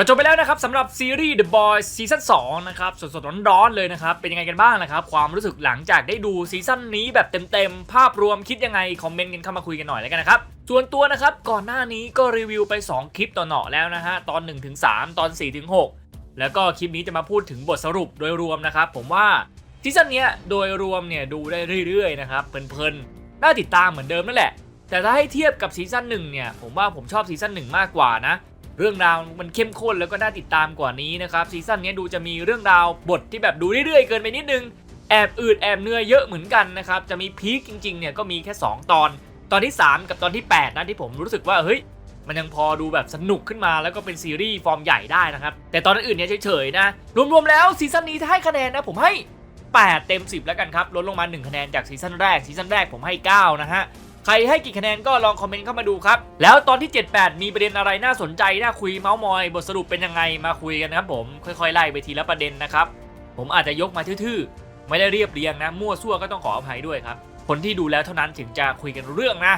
ก็จบไปแล้วนะครับสำหรับซีรีส์ The Boys ซีซั่น2นะครับสดๆร้อนๆเลยนะครับ เป็นยังไงกันบ้างนะครับ ความรู้สึกหลังจากได้ดูซีซั่นนี้แบบเต็มๆ ภาพรวมคิดยังไง คอมเมนต์กันเข้ามาคุยกันหน่อยแล้วกันนะครับ ส่วนตัวนะครับ ก่อนหน้านี้ก็รีวิวไป 2 คลิปต่อหน่อแล้วนะฮะ ตอน 1-3 ตอน 4-6 แล้วก็คลิปนี้จะมาพูดถึงบทสรุปโดยรวมนะครับผมว่าซีซั่นเนี้ยโดยรวมเนี่ยดูได้เรื่อยๆนะครับเพลินๆน่าติดตามเหมือนเดิมนั่นแหละ แต่ถ้าให้เทียบกับซีซั่นหนึ่งเนี่ยผมว่าผมชอบซีซั่นหนึ่งมากกว่านะ เรื่องราวมันเข้มข้นแล้วก็น่าติดตามกว่านี้นะครับซีซั่นนี้ดูจะมีเรื่องราวบทที่แบบดูเรื่อยๆเกินไปนิดนึงแอบอืดแอบเหนื่อยเยอะเหมือนกันนะครับจะมีพีคจริงๆเนี่ยก็มีแค่ 2 ตอน ตอนที่ 3 กับตอนที่ 8 นะที่ผมรู้สึกว่าเฮ้ยมันยังพอดูแบบสนุกขึ้นมาแล้วก็เป็นซีรีส์ฟอร์มใหญ่ได้นะครับ แต่ตอนอื่นเนี่ยเฉยๆนะ รวมๆแล้วซีซั่นนี้ถ้าให้คะแนนนะผมให้ 8 เต็ม 10 แล้วกันครับ ลดลงมา 1 คะแนนจากซีซั่นแรกซีซั่นแรกผมให้ 9 นะฮะ ใครให้กี่คะแนนก็ลองคอมเมนต์เข้ามาดูครับ แล้วตอนที่ 78 มีประเด็นอะไรน่าสนใจน่าคุยเมาส์มอย บทสรุปเป็นยังไงมาคุยกันครับผมค่อยๆไล่ไปทีละประเด็นนะครับผมอาจจะยกมาทื่อๆ ไม่ได้เรียบเรียงนะ มั่วซั่วก็ต้องขออภัยด้วยครับ คนที่ดูแล้วเท่านั้นถึงจะคุยกันเรื่องนะ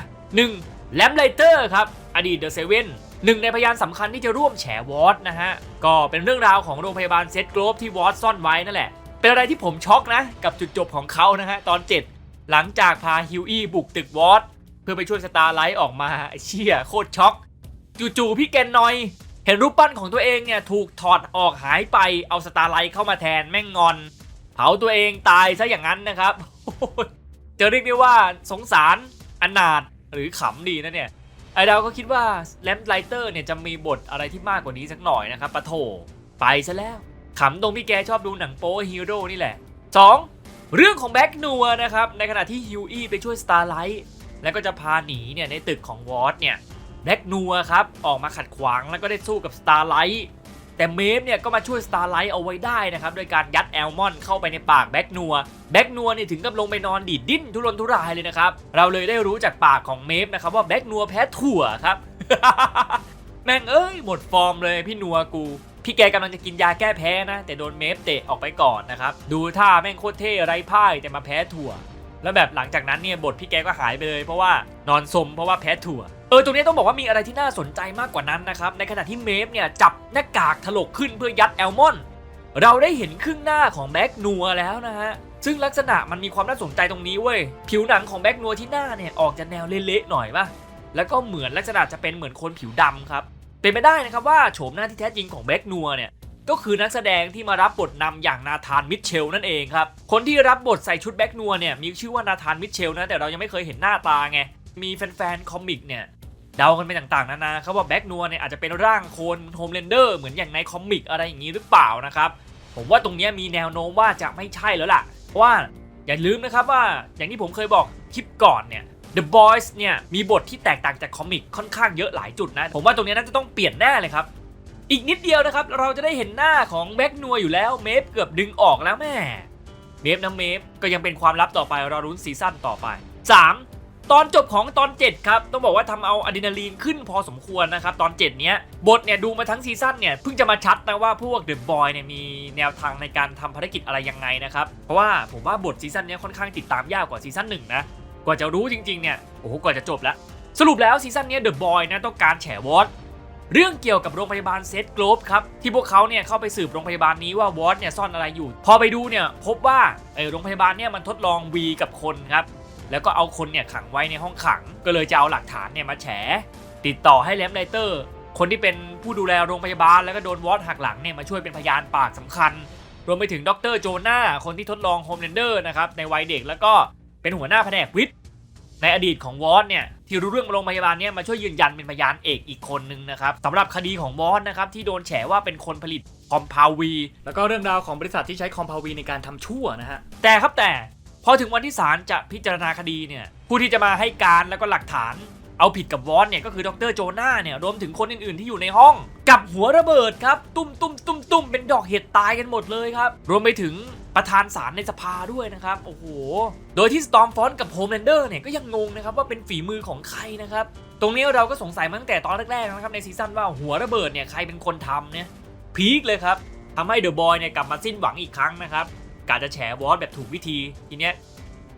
1. แลมไลเตอร์ครับ อดีตเดอะเซเว่นหนึ่งในพยานสำคัญที่จะร่วมแฉวอตนะฮะ ก็เป็นเรื่องราวของโรงพยาบาลเซตโกลบที่วอตซ่อนไว้นั่นแหละ เป็นอะไรที่ผมช็อกนะ กับจุดจบของเขานะฮะตอน 7 หลังจากพาฮิวอี้บุกตึกวอต เพื่อไปช่วยสตาร์ไลท์ออกมาไอ้เชี่ยโคตรช็อก จู่ๆพี่แกนนอย เห็นรูปปั้นของตัวเองเนี่ยถูกถอดออกหายไปเอาสตาร์ไลท์เข้ามาแทนแม่งงอน เผาตัวเองตายซะอย่างนั้นนะครับจะเรียกได้ว่าสงสารอนาถหรือขำดีนะเนี่ยไอดาวก็คิดว่าแลมไลเตอร์เนี่ยจะมีบทอะไรที่มากกว่านี้สักหน่อยนะครับปะโถไปซะแล้วขำตรงพี่แกชอบดูหนังโป๊ฮีโร่นี่แหละ 2. เรื่องของแบ็กนัวนะครับในขณะที่ฮิวอี้ไปช่วยสตาร์ไลท์ แล้วก็จะพาหนีเนี่ยในตึกของวอตเนี่ยแบ็กนัวครับออกมาขัดขวางแล้วก็ได้สู้กับสตาร์ไลท์แต่เมฟเนี่ยก็มาช่วยสตาร์ไลท์เอาไว้ได้นะครับโดยการยัดแอลมอนเข้าไปในปากแบ็กนัวแบ็กนัวเนี่ยถึงกับลงไปนอนดีดดิ้นทุรนทุรายเลยนะครับเราเลยได้รู้จากปากของเมฟนะครับว่าแบ็กนัวแพ้ถั่วครับ แม่งเอ้ยหมดฟอร์มเลยพี่นัวกูพี่แกกำลังจะกินยาแก้แพ้นะ แต่โดนเมฟเตะออกไปก่อนนะครับ ดูท่าแม่งโคตรเท่ไร้พ่ายแต่มาแพ้ถั่ว แล้วแบบหลังจากนั้นเนี่ยบทพี่แกก็หายไปเลย เพราะว่านอนสมเพราะว่าแพ้ถั่วเออตรงนี้ต้องบอกว่ามีอะไรที่น่าสนใจมากกว่านั้นนะครับในขณะที่เมฟเนี่ยจับหน้ากากถลกขึ้นเพื่อยัดแอลมอนเราได้เห็นครึ่งหน้าของแบ็กนัวแล้วนะฮะซึ่งลักษณะมันมีความน่าสนใจตรงนี้เว้ยผิวหนังของแบ็กนัวที่หน้าเนี่ยออกจะแนวเละๆหน่อยป่ะแล้วก็เหมือนลักษณะจะเป็นเหมือนคนผิวดำครับเป็นไปได้นะครับว่าโฉมหน้าที่แท้จริงของแบ็กนัวเนี่ย ก็คือนักแสดงที่มารับบทนำอย่างนาธานมิทเชลนั่นเองครับ คนที่รับบทใส่ชุดแบ็กนัวเนี่ยมีชื่อว่านาธานมิทเชลนะแต่เรายังไม่เคยเห็นหน้าตาไง มีแฟนๆคอมิกเนี่ยเดากันไปต่างๆนานาครับว่าแบ็กนัวเนี่ยอาจจะเป็นร่างโคนโฮมเลนเดอร์เหมือนอย่างในคอมิกอะไรอย่างนี้หรือเปล่านะครับผมว่าตรงนี้มีแนวโน้มว่าจะไม่ใช่แล้วล่ะ เพราะว่าอย่าลืมนะครับว่าอย่างที่ผมเคยบอกคลิปก่อนเนี่ย The Boys เนี่ยมีบทที่แตกต่างจากคอมิกค่อนข้างเยอะหลายจุดนะ ผมว่าตรงนี้น่าจะต้องเปลี่ยนแน่เลยครับ อีกนิดเดียวนะครับ เราจะได้เห็นหน้าของแบ็กนัวอยู่แล้วเมฟเกือบดึงออกแล้วแม่เมฟนะเมฟก็ยังเป็นความลับต่อไปเรารุ้นซีซั่นต่อไป 3. ตอนจบของตอน 7 ครับ ต้องบอกว่าทำเอาอะดรีนาลีนขึ้นพอสมควรนะครับ ตอน 7 เนี้ย บทเนี่ยดูมาทั้งซีซั่นเนี่ย เพิ่งจะมาชัดนะว่าพวกเดอะบอยเนี่ยมีแนวทางในการทำภารกิจอะไรยังไงนะครับ เพราะว่าผมว่าบทซีซั่นเนี้ยค่อนข้างติดตามยากกว่าซีซั่นหนึ่งนะกว่าจะรู้จริงๆเนี่ยโอ้โหกว่าจะจบแล้วสรุปแล้วซีซั่นนี้เดอะบอยนะต้องการแฉวอต เรื่องเกี่ยวกับโรงพยาบาลเซตโกลบครับที่พวกเขาเนี่ยเข้าไปสืบโรงพยาบาลนี้ว่าวอตเนี่ยซ่อนอะไรอยู่ พอไปดูเนี่ยพบว่าเออโรงพยาบาลเนี่ยมันทดลอง V กับคนครับแล้วก็เอาคนเนี่ยขังไว้ในห้องขัง ก็เลยจะเอาหลักฐานเนี่ยมาแฉ ติดต่อให้แลมไลเตอร์ คนที่เป็นผู้ดูแลโรงพยาบาลแล้วก็โดนวอตหักหลังเนี่ยมาช่วยเป็นพยานปากสำคัญ รวมไปถึงดรโจนาคนที่ทดลองโฮมเลนเดอร์นะครับในวัยเด็กแล้วก็เป็นหัวหน้าแผนกวิทย์ในอดีตของวอสเนี่ย ที่รู้เรื่องโรงพยาบาลเนี่ยมาช่วยยืนยันเป็นพยานเอกอีกคนนึงนะครับสำหรับคดีของมอสนะครับที่โดนแฉว่าเป็นคนผลิตคอมพาวีแล้วก็เรื่องราวของบริษัทที่ใช้คอมพาวีในการทำชั่วนะฮะแต่ครับแต่พอถึงวันที่ศาลจะพิจารณาคดีเนี่ยผู้ที่จะมาให้การแล้วก็หลักฐาน เอาผิดกับวอสเนี่ยก็คือดรโจนาเนี่ยรวมถึงคนอื่นๆที่อยู่ในห้อง กับหัวระเบิดครับ ตุ้มตุ้มตุ้มตุ้มเป็นดอกเห็ดตายกันหมดเลยครับ รวมไปถึงประธานศาลในสภาด้วยนะครับ โอ้โห โดยที่ Stormfront กับ Homelander เนี่ยก็ยังงงนะครับว่าเป็นฝีมือของใครนะครับ ตรงนี้เราก็สงสัยมาตั้งแต่ตอนแรกๆนะครับในซีซั่นว่าหัวระเบิดเนี่ยใครเป็นคนทำเนี่ยพีคเลยครับทำให้เดอะบอยเนี่ยกลับมาสิ้นหวังอีกครั้งนะครับกาจะแฉวอสแบบถูกวิธีทีเนี้ย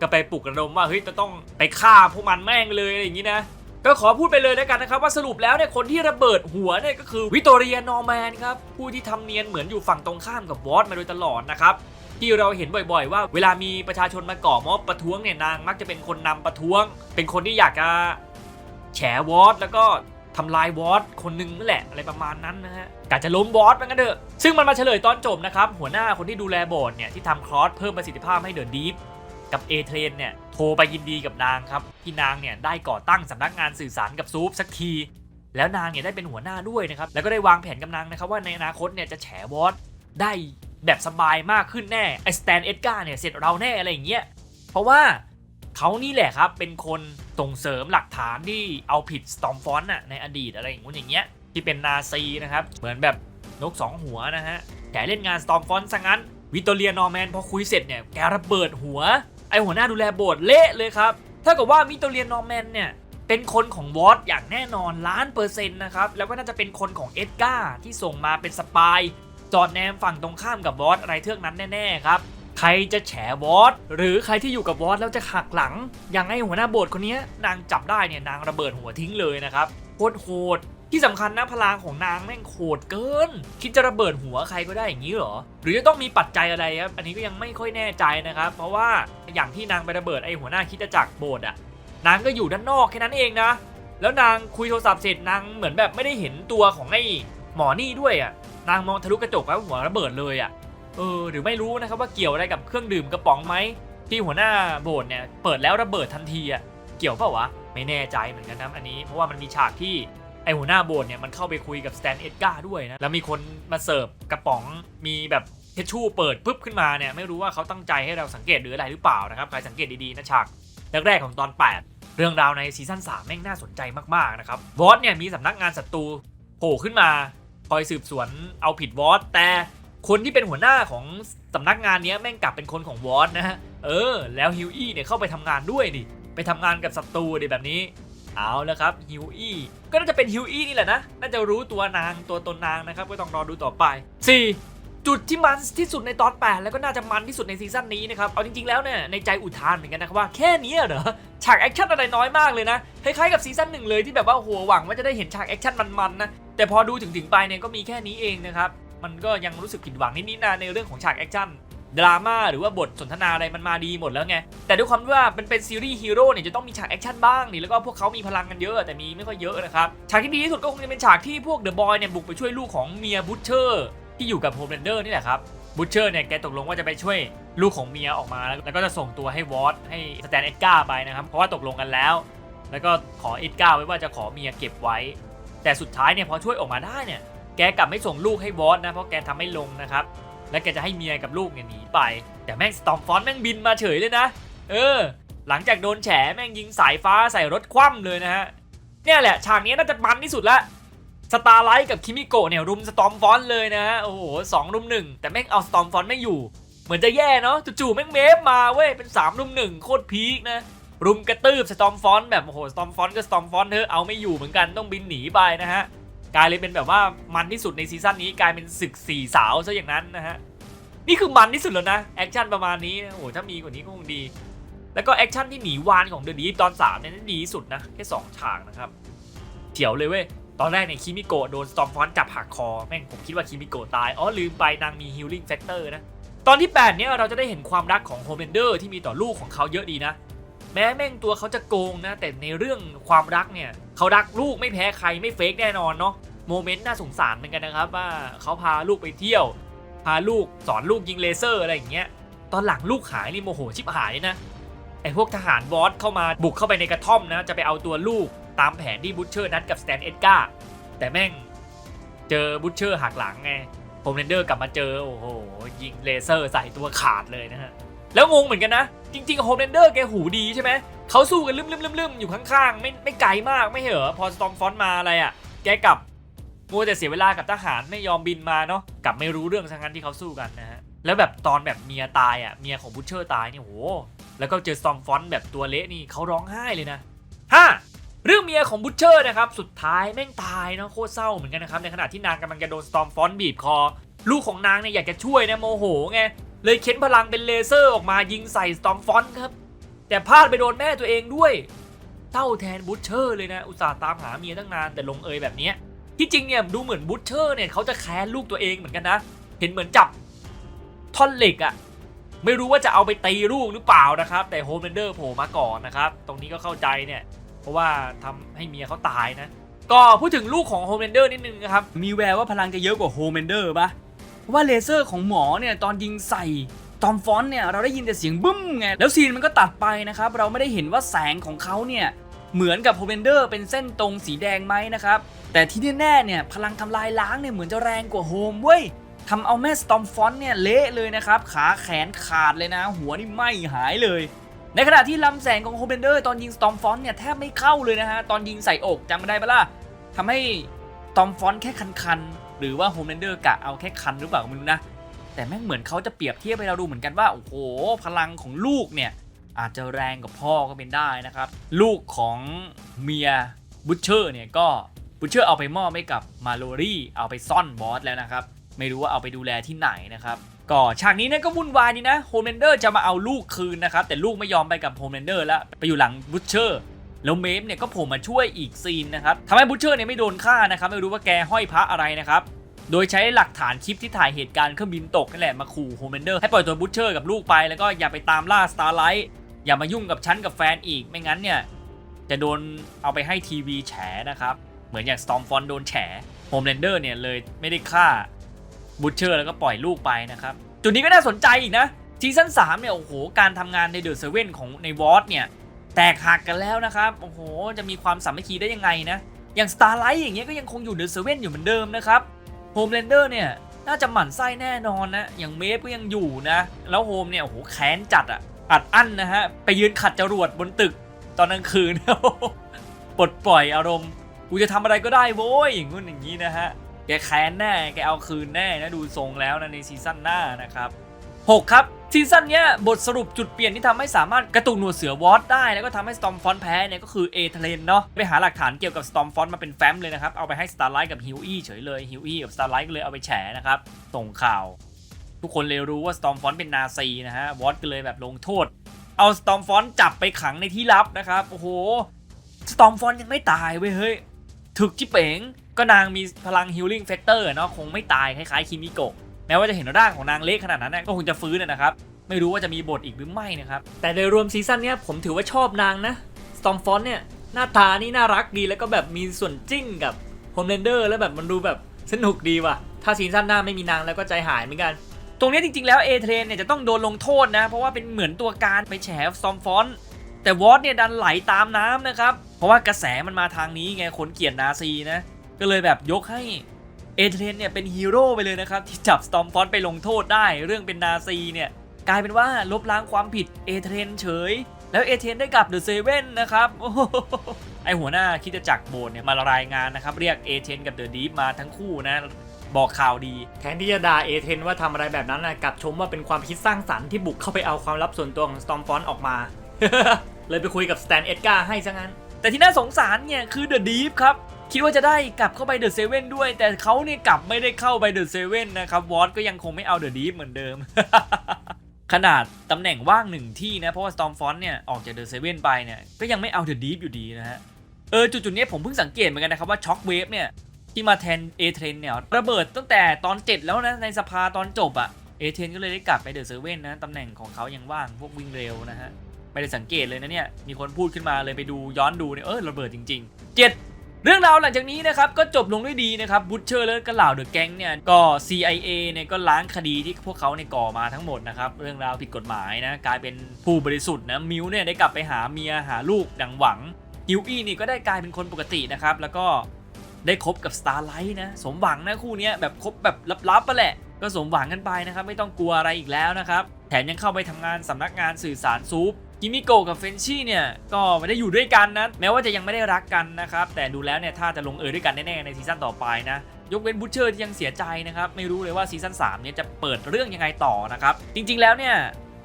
ก็ไปปลุกระดมว่าเฮ้ยจะต้องไปฆ่าพวกมันแม่งเลยอะไรอย่างนี้นะ ก็ขอพูดไปเลยแล้วกันนะครับว่าสรุปแล้วเนี่ยคนที่ระเบิดหัวเนี่ยก็คือวิตอเรียนอร์แมนครับผู้ที่ทำเนียนเหมือนอยู่ฝั่งตรงข้ามกับวอตมาโดยตลอดนะครับที่เราเห็นบ่อยๆ ว่าเวลามีประชาชนมาก่อม็อบประท้วงเนี่ยนางมักจะเป็นคนนำประท้วง เป็นคนที่อยากจะแฉวอตแล้วก็ทำลายวอตคนหนึงนั่นแหละอะไรประมาณนั้นนะฮะกะจะล้มวอตมันกันเถอะซึ่งมันมาเฉลยตอนจบนะครับหัวหน้าคนที่ดูแลโบสถ์เนี่ยที่ทำครอสเพิ่มประสิทธิภาพให้เดอะดีฟ กับเอเทรนเนี่ยโทรไปยินดีกับนางครับที่นางเนี่ยได้ก่อตั้งสำนักงานสื่อสารกับซูปสักที แล้วนางเนี่ยได้เป็นหัวหน้าด้วยนะครับแล้วก็ได้วางแผนกับนางนะครับว่าในอนาคตเนี่ยจะแฉวอตได้แบบสบายมากขึ้นแน่ไอสแตนเอ็ดการ์เนี่ยเสร็จเราแน่อะไรอย่างเงี้ยเพราะว่าเขานี่แหละครับเป็นคนส่งเสริมหลักฐานที่เอาผิดสตอมฟอนต์น่ะในอดีตอะไรอย่างงู้นอย่างเงี้ยที่เป็นนาซีนะครับเหมือนแบบนกสองหัวนะฮะแถเล่นงานสตอมฟอนต์ซะงั้นวิตอเรียนอร์แมนพอคุยเสร็จเนี่ยแกระเบิดหัว ไอหัวหน้าดูแลโบสถ์เละเลยครับถ้ากับว่ามิโตเรียนนอร์แมนเนี่ยเป็นคนของวอตอย่างแน่นอนล้านเปอร์เซ็นต์นะครับแล้วก็น่าจะเป็นคนของเอ็ดการ์ที่ส่งมาเป็นสปายจอดแนมฝั่งตรงข้ามกับวอตอะไรเทือกนั้นแน่ๆครับใครจะแฉวอตหรือใครที่อยู่กับวอตแล้วจะหักหลังอย่างไอหัวหน้าโบสถ์คนนี้นางจับได้เนี่ยนางระเบิดหัวทิ้งเลยนะครับโคตรโหด ที่สำคัญนะพลังของนางแม่งโหดเกิน คิดจะระเบิดหัวใครก็ได้อย่างนี้เหรอ หรือจะต้องมีปัจจัยอะไรครับอันนี้ก็ยังไม่ค่อยแน่ใจนะครับ เพราะว่าอย่างที่นางไประเบิดไอหัวหน้าคิดจะจักโบสถ์อะนางก็อยู่ด้านนอกแค่นั้นเองนะ แล้วนางคุยโทรศัพท์เสร็จนางเหมือนแบบไม่ได้เห็นตัวของไอหมอนี่ด้วยอะนางมองทะลุกระจกแล้วหัวระเบิดเลยอะเออหรือไม่รู้นะครับว่าเกี่ยวอะไรกับเครื่องดื่มกระป๋องไหมที่หัวหน้าโบสถ์เนี่ยเปิดแล้วระเบิดทันทีอะเกี่ยวเปล่าวะไม่แน่ใจเหมือนกันนะอันนี้ เพราะว่ามันมีฉากที่ ไอหัวหน้าโบสเนี่ยมันเข้าไปคุยกับสแตนเอ็ดการ์ด้วยนะ แล้วมีคนมาเสิร์ฟกระป๋องมีแบบเทชชู่เปิดปุ๊บขึ้นมาเนี่ยไม่รู้ว่าเขาตั้งใจให้เราสังเกตหรืออะไรหรือเปล่านะครับใครสังเกตดีๆนะฉากแรกๆของตอน 8 เรื่องราวในซีซั่น3แม่งน่าสนใจมากๆนะครับวอตเนี่ยมีสำนักงานศัตรูโผล่ขึ้นมาคอยสืบสวนเอาผิดวอตแต่คนที่เป็นหัวหน้าของสำนักงานนี้แม่งกลับเป็นคนของวอตนะฮะเออ แล้วฮิวอี้เนี่ยเข้าไปทำงานด้วยดิไปทำงานกับศัตรูดิแบบนี้ เอาแล้วครับฮิวอี้ก็น่าจะเป็นฮิวอี้นี่แหละนะ น่าจะรู้ตัวนางตัวตนนางนะครับ ก็ต้องรอดูต่อไป 4. จุดที่มันที่สุดในตอน 8 แล้วก็น่าจะมันที่สุดในซีซั่นนี้นะครับ เอาจริงๆแล้วเนี่ยในใจอุทานเหมือนกันนะครับว่าแค่นี้เหรอ ฉากแอคชั่นอะไรน้อยมากเลยนะ คล้ายๆกับซีซั่นหนึ่งเลยที่แบบว่าโอ้โหหวังว่าจะได้เห็นฉากแอคชั่นมันๆนะ แต่พอดูถึงๆไปเนี่ยก็มีแค่นี้เองนะครับ มันก็ยังรู้สึกผิดหวังนิดๆนะในเรื่องของฉากแอคชั่น ดราม่าหรือว่าบทสนทนาอะไรมันมาดีหมดแล้วไง แต่ด้วยความที่ว่ามันเป็นซีรีส์ฮีโร่เนี่ยจะต้องมีฉากแอคชั่นบ้างนี่แล้วก็พวกเขามีพลังกันเยอะแต่มีไม่ค่อยเยอะนะครับ ฉากที่ดีที่สุดก็คงจะเป็นฉากที่พวกเดอะบอยเนี่ยบุกไปช่วยลูกของเมียบูชเชอร์ที่อยู่กับโฮมเรนเดอร์นี่แหละครับบูชเชอร์เนี่ยแกตกลงว่าจะไปช่วยลูกของเมียออกมา แล้วก็จะส่งตัวให้วอตให้สแตนเอ็ดการ์ไปนะครับเพราะว่าตกลงกันแล้ว แล้วก็ขอเอ็ดการ์ไว้ว่าจะขอเมียเก็บไว้ แต่สุดท้ายเนี่ยพอช่วยออกมาได้เนี่ยแกกลับไม่ส่งลูกให้วอตนะเพราะแกทำไม่ลงนะครับ แล้วแกจะให้เมียกับลูกเนี่ยหนีไป แต่แม่งสตอมฟอนแม่งบินมาเฉยเลยนะ เออ หลังจากโดนแฉแม่งยิงสายฟ้าใส่รถคว่ำเลยนะฮะ เนี่ยแหละฉากนี้น่าจะมันที่สุดละสตาร์ไลท์กับคิมิโกะเนี่ยรุมสตอมฟอนเลยนะฮะ โอ้โหสองรุมหนึ่งแต่แม่งเอาสตอมฟอนไม่อยู่ เหมือนจะแย่เนาะจู่ๆแม่งเมฟมาเว้ยเป็น3รุมหนึ่งโคตรพีคนะรุมกระตืบสตอมฟอนแบบโอ้โหสตอมฟอนก็สตอมฟอนเธอเอาไม่อยู่เหมือนกันต้องบินหนีไปนะฮะ กลายเลยเป็นแบบว่ามันที่สุดในซีซั่นนี้กลายเป็นศึกสี่สาวซะอย่างนั้นนะฮะนี่คือมันที่สุดแล้วนะแอคชั่นประมาณนี้โอ้โหถ้ามีกว่านี้ก็คงดี แล้วก็แอคชั่นที่หนีวานของเดอะดีฟตอน3เนี่ยนั่นดีที่สุดนะแค่2ฉากนะครับเถียวเลยเว้ยตอนแรกเนี่ยคิมิโกะโดนสตอมฟอนจับหักคอแม่งผมคิดว่าคิมิโกะตายอ๋อลืมไปนางมีฮิลลิ่งแฟกเตอร์นะตอนที่ 8 เนี่ยเราจะได้เห็นความรักของโฮเ e นเดอร์ที่มีต่อลูกของเขาเยอะดีนะ แม้แม่งตัวเขาจะโกงนะ แต่ในเรื่องความรักเนี่ย เขารักลูกไม่แพ้ใครไม่เฟกแน่นอนเนาะ โมเมนต์น่าสงสารเหมือนกันนะครับ ว่าเขาพาลูกไปเที่ยว พาลูกสอนลูกยิงเลเซอร์อะไรอย่างเงี้ยตอนหลังลูกหายนี่โมโหชิบหายนะไอพวกทหารบอสเข้ามาบุกเข้าไปในกระท่อมนะ จะไปเอาตัวลูกตามแผนที่บูชเชอร์นัดกับสแตนเอ็ดการ์แต่แม่งเจอบูชเชอร์หักหลังไงโฮมเรนเดอร์กลับมาเจอโอ้โหยิงเลเซอร์ใส่ตัวขาดเลยนะฮะแล้วงงเหมือนกันนะ จริงๆโฮมเรนเดอร์แกหูดีใช่ไหมเขาสู้กันลืมๆๆๆอยู่ข้างๆ ไม่ไม่ไกลมากไม่เหรอพอสตอมฟอนมาอะไรอะแกกลับ มัวแต่เสียเวลากับทหารไม่ยอมบินมาเนาะกลับไม่รู้เรื่องทั้งนั้นที่เขาสู้กันนะฮะแล้วแบบตอนแบบเมียตายอะเมียของบูชเชอร์ตายเนี่ยโหแล้วก็เจอซอมฟอนแบบตัวเละนี่เขาร้องไห้เลยนะห้าเรื่องเมียของบูชเชอร์นะครับสุดท้ายแม่งตายเนาะโคตรเศร้าเหมือนกันนะครับในขณะที่นางกำลังจะโดนสตอมฟอนบีบคอ ลูกของนางเนี่ยอยากจะช่วยนะโมโหไงเลยเค้นพลังเป็นเลเซอร์ออกมายิงใส่สตอมฟอนครับแต่พลาดไปโดนแม่ตัวเองด้วยเศร้าแทนบูชเชอร์เลยนะอุตส่าห์ตามหาเมียตั้งนานแต่ลงเอยแบบเนี้ย ที่จริงเนี่ยดูเหมือนบูชเชอร์เนี่ยเขาจะแค้นลูกตัวเองเหมือนกันนะ เห็นเหมือนจับท่อนเหล็กอะไม่รู้ว่าจะเอาไปตีลูกหรือเปล่านะครับ แต่โฮมเ a นเดอร์โผล่มาก่อนนะครับ ตรงนี้ก็เข้าใจเนี่ย เพราะว่าทำให้เมียเขาตายนะ ก็พูดถึงลูกของโฮมเ a นเดอร์นิดนึงนะครับ มีแววว่าพลังจะเยอะกว่าโฮมเมนเดอร์ปะเพราะว่าเลเซอร์ของหมอเนี่ยตอนยิงใส่ตอมฟอนเนี่ยเราได้ยินแต่เสียงบึ้มไงแล้วซีนมันก็ตัดไปนะครับ เราไม่ได้เห็นว่าแสงของเขาเนี่ย เหมือนกับโฮเมนเดอร์เป็นเส้นตรงสีแดงไหมนะครับ แต่ที่แน่ๆเนี่ยพลังทำลายล้างเนี่ยเหมือนจะแรงกว่าโฮมเว้ยทำเอาแม่สตอมฟอนเนี่ยเละเลยนะครับ ขาแขนขาดเลยนะ หัวนี่ไหม้หายเลย ในขณะที่ลำแสงของโฮเมนเดอร์ตอนยิงสตอมฟอนเนี่ยแทบไม่เข้าเลยนะฮะ ตอนยิงใส่อกจำไม่ได้ปะล่ะทำให้ตอมฟอนแค่คันๆ หรือว่าโฮเ a นเดอร์กะเอาแค่คันหรือเปล่าไม่รู้นะ แต่แม่งเหมือนเขาจะเปรียบเทียบให้เราดูเหมือนกันว่า โอ้โห พลังของลูกเนี่ย อาจจะแรงกว่าพ่อก็เป็นได้นะครับ ลูกของเมียบูชเชอร์เนี่ยก็บูชเชอร์เอาไปมอบให้กับมาโลรี่เอาไปซ่อนบอสแล้วนะครับ ไม่รู้ว่าเอาไปดูแลที่ไหนนะครับก็ฉากนี้เนี่ยก็วุ่นวายดีนะโฮมเ a นเดอร์จะมาเอาลูกคืนนะครับ แต่ลูกไม่ยอมไปกับโฮมเ a นเดอร์แล้วไปอยู่หลังบูชเชอร์แล้วเมฟเนี่ยก็โผล่มาช่วยอีกซีนนะครับทำให้บูชเชอร์เนี่ยไม่โดนฆ่านะครับ ไม่รู้ว่าแกห้อยพระอะไรนะครับ โดยใช้หลักฐานคลิปที่ถ่ายเหตุการณ์เครื่องบินตกนั่นแหละมาขู่โฮมเมนเดอร์ให้ปล่อยตัวบูชเชอร์กับลูกไปแล้วก็อย่าไปตามล่าสตาร์ไลท์ อย่ามายุ่งกับฉันกับแฟนอีกไม่งั้นเนี่ย จะโดนเอาไปให้ทีวีแฉนะครับ เหมือนอย่างสตอมฟอนโดนแฉโฮมเลนเดอร์เนี่ยเลยไม่ได้ฆ่าบูชเชอร์แล้วก็ปล่อยลูกไปนะครับ จุดนี้ก็น่าสนใจอีกนะซีซั่น3เนี่ยโอ้โหการทำงานในเดอะเซเว่นของในวอตเนี่ยแตกหักกันแล้วนะครับโอ้โหจะมีความสามัคคีได้ยังไงนะอย่าง Starlight อย่างเงี้ยก็ยังคงอยู่เดอะเซเว่นอยู่เหมือนเดิมนะครับโฮม e ลนเดอร์เนี่ยน่าจะหมั่นไส้แน่นอนนะ อย่างเมฟก็ยังอยู่นะ แล้วโฮมเนี่ยโอ้โหแค้นจัดอะ อัดอั้นนะฮะ ไปยืนขัดจรวดบนตึกตอนกลางคืน ปลดปล่อยอารมณ์ กูจะทำอะไรก็ได้โว้ยอย่างงู้นอย่างนี้นะฮะ แกแค้นแน่ แกเอาคืนแน่นะดูทรงแล้วนะในซีซั่นหน้านะครับ 6 ครับซีซั่นเนี้ยบทสรุปจุดเปลี่ยนที่ทำให้สามารถกระตุกหนวดเสือวอตได้ แล้วก็ทำให้ Stormfront แพ้เนี่ยก็คือเอเทเลนเนาะไปหาหลักฐานเกี่ยวกับ Stormfront มาเป็นแฟ้มเลยนะครับ เอาไปให้ Starlight กับ h u e เฉยเลย h u e กับ Starlight ก็เลยเอาไปแฉนะครับส่งข่าว ทุกคนเลยรู้ว่า Stormfront เป็นนาซีนะฮะวอตก็เลยแบบลงโทษ เอา Stormfront จับไปขังในที่ลับนะครับโอ้โห Stormfront ยังไม่ตายเว้ยเฮ้ยถึกจิเป๋งก็นางมีพลัง healing factor เนาะคงไม่ตายคล้ายๆคิมิโกะแม้ว่าจะเห็นร่างของนางเล็กขนาดนั้นก็คงจะฟื้นนะนะครับไม่รู้ว่าจะมีบทอีกหรือไม่นะครับแต่โดยรวมซีซั่นเนี้ยผมถือว่าชอบนางนะ Stormfront เนี่ยหน้าตานี่น่ารักดีแล้วก็แบบมีส่วนจิ้งกับ Homelander แล้วแบบมันดูแบบสนุกดีว่ะ ถ้าซีซั่นหน้าไม่มีนางแล้วก็ใจหายเหมือนกัน รงนี้จริงๆแล้วเอเทรนเนี่ยจะต้องโดนลงโทษนะ เพราะว่าเป็นเหมือนตัวการไปแฉซอมฟอนแต่วอตเนี่ยดันไหลตามน้ำนะครับ เพราะว่ากระแสมันมาทางนี้ไงคนเกียดนาซีนะ ก็เลยแบบยกให้เอเทรนเนี่ยเป็นฮีโร่ไปเลยนะครับ ที่จับสตอมฟอนไปลงโทษได้เรื่องเป็นนาซีเนี่ย กลายเป็นว่าลบล้างความผิดเอเทรนเฉย แล้วเอเทรนได้กลับเดอะเซเว่นนะครับไอหัวหน้าคิดจะจักโบสถ์เนี่ยมารายงานนะครับ เรียกเอเทรนกับเดอะดีฟมาทั้งคู่นะ บอกข่าวดี แทนที่จะด่าเอเทนว่าทำอะไรแบบนั้นนะกลับชมว่าเป็นความคิดสร้างสรรค์ที่บุกเข้าไปเอาความลับส่วนตัวของ Stormfront ออกมา เลยไปคุยกับสแตนเอ็ดการ์ให้ซะงั้น แต่ที่น่าสงสารเนี่ยคือเดอะดีฟครับคิดว่าจะได้กลับเข้าไปเดอะเซเว่นด้วย แต่เขาเนี่ยกลับไม่ได้เข้าไปเดอะเซเว่นนะครับวอตก็ยังคงไม่เอาเดอะดีฟเหมือนเดิม ขนาดตำแหน่งว่างหนึ่งที่นะ เพราะว่า Stormfront เนี่ยออกจากเดอะเซเว่นไปเนี่ยก็ยังไม่เอาเดอะดีฟอยู่ดีนะฮะเออจุดๆนี้ผมเพิ่งสังเกตเหมือนกันนะครับว่าช็อคเวฟเนี่ย ที่มาแทนเอเทนเนี่ยระเบิดตั้งแต่ตอน 7 แล้วนะในสภาตอนจบอะเอเทนก็เลยได้กลับไปเดอะเซเว่นนะตำแหน่งของเขายังว่างพวกวิ่งเร็วนะฮะไม่ได้สังเกตเลยนะเนี่ยมีคนพูดขึ้นมาเลยไปดูย้อนดูเนี่ยเออระเบิดจริง ๆ 7เรื่องราวหลังจากนี้นะครับก็จบลงด้วยดีนะครับบูชเชอร์และก็เหล่าเดอะแก๊งเนี่ยก็ CIA เนี่ยก็ล้างคดีที่พวกเขาเนี่ยก่อมาทั้งหมดนะครับเรื่องราวผิดกฎหมายนะกลายเป็นผู้บริสุทธิ์นะมิวเนี่ยได้กลับไปหาเมียหาลูกดังหวังฮิวอี้นี่ก็ได้กลายเป็นคนปกตินะครับแล้วก็ ได้คบกับ Starlight นะ สมหวังนะคู่นี้แบบคบแบบลับๆไปแหละ ก็สมหวังกันไปนะครับไม่ต้องกลัวอะไรอีกแล้วนะครับแถมยังเข้าไปทำงานสำนักงานสื่อสารซูปกิมิโกกับเฟนชี่เนี่ยก็ไม่ได้อยู่ด้วยกันนะแม้ว่าจะยังไม่ได้รักกันนะครับแต่ดูแล้วเนี่ยถ้าจะลงเอยด้วยกันแน่ๆในซีซั่นต่อไปนะยกเว้นบูชเชอร์ที่ยังเสียใจนะครับไม่รู้เลยว่าซีซั่น3เนี่ยจะเปิดเรื่องยังไงต่อนะครับจริงๆแล้วเนี่ย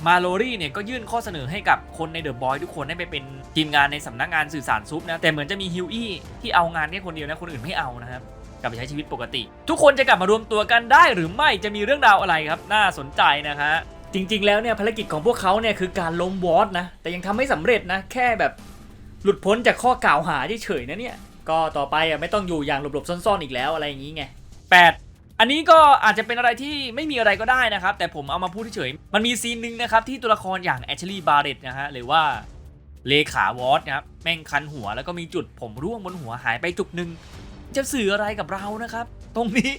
มาโลรี่เนี่ยก็ยื่นข้อเสนอให้กับคนในเดอะบอยทุกคนให้ไปเป็นทีมงานในสำนักงานสื่อสารซุปนะ แต่เหมือนจะมีฮิวอี้ที่เอางานแค่คนเดียวนะ คนอื่นไม่เอานะครับ กลับไปใช้ชีวิตปกติ ทุกคนจะกลับมารวมตัวกันได้หรือไม่จะมีเรื่องราวอะไรครับ น่าสนใจนะฮะจริง ๆ แล้วเนี่ยภารกิจของพวกเขาเนี่ยคือการล้มวอตนะแต่ยังทำไม่สำเร็จนะแค่แบบหลุดพ้นจากข้อกล่าวหาเฉยๆนะเนี่ยก็ต่อไปอะไม่ต้องอยู่อย่างหลบๆซ่อนๆอีกแล้วอะไรอย่างงี้ไง8 อันนี้ก็อาจจะเป็นอะไรที่ไม่มีอะไรก็ได้นะครับ แต่ผมเอามาพูดเฉยๆมันมีซีนหนึ่งนะครับที่ตัวละครอย่างแอชลีย์บาร์เรตนะฮะหรือว่าเลขาวอสนะครับแม่งคันหัวแล้วก็มีจุดผมร่วงบนหัวหายไปจุดหนึ่งจะสื่ออะไรกับเรานะครับ ตรงนี้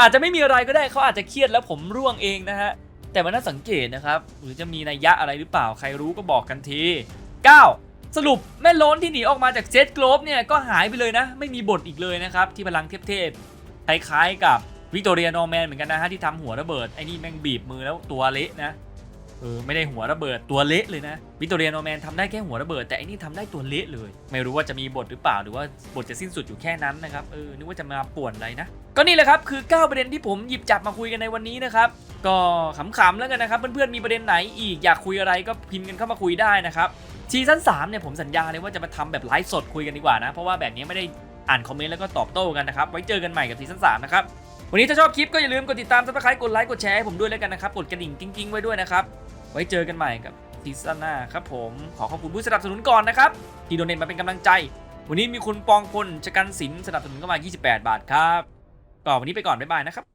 อาจจะไม่มีอะไรก็ได้เขาอาจจะเครียดแล้วผมร่วงเองนะฮะแต่มันน่าสังเกตนะครับ หรือจะมีนัยยะอะไรหรือเปล่าใครรู้ก็บอกกันที 9 สรุปแม่ล้นที่หนีออกมาจากเซตโกลบเนี่ยก็หายไปเลยนะ ไม่มีบทอีกเลยนะครับ ที่พลังเทพๆคล้ายๆกับ วิกตอเรียนอร์แมนเหมือนกันนะฮะที่ทำหัวระเบิดไอ้นี่แม่งบีบมือแล้วตัวเละนะเออไม่ได้หัวระเบิดตัวเละเลยนะวิกตอเรียนอร์แมนทำได้แค่หัวระเบิด แต่ไอ้นี่ทำได้ตัวเละเลย ไม่รู้ว่าจะมีบทหรือเปล่าหรือว่าบทจะสิ้นสุดอยู่แค่นั้นนะครับเออนึกว่าจะมาป่วนอะไรนะ ก็นี่แหละครับคือ 9 ประเด็นที่ผมหยิบจับมาคุยกันในวันนี้นะครับก็ขำๆแล้วกันนะครับเพื่อนๆมีประเด็นไหนอีกอยากคุยอะไรก็พิมพ์กันเข้ามาคุยได้นะครับซีซั่น3เนี่ยผมสัญญาเลยว่าจะมาทำแบบไลฟ์สดคุยกันดีกว่านะเพราะว่าแบบนี้ไม่ได้อ่านคอมเมนต์แล้วก็ตอบโต้กันนะครับไว้เจอกันใหม่กับซีซั่น3นะครับ วันนี้ถ้าชอบคลิปก็อย่าลืมกดติดตามซับสไครต์กดไลค์กดแชร์ให้ผมด้วยแล้วกันนะครับ กดกระดิ่งกิ้งๆไว้ด้วยนะครับ ไว้เจอกันใหม่กับซีซั่นหน้าครับผม ขอขอบคุณผู้สนับสนุนก่อนนะครับ ที่โดเนทมาเป็นกำลังใจ วันนี้มีคุณปองพลชกันศิลป์สนับสนุนเข้ามา 28 บาทครับก็วันนี้ไปก่อนบ๊ายบายนะครับ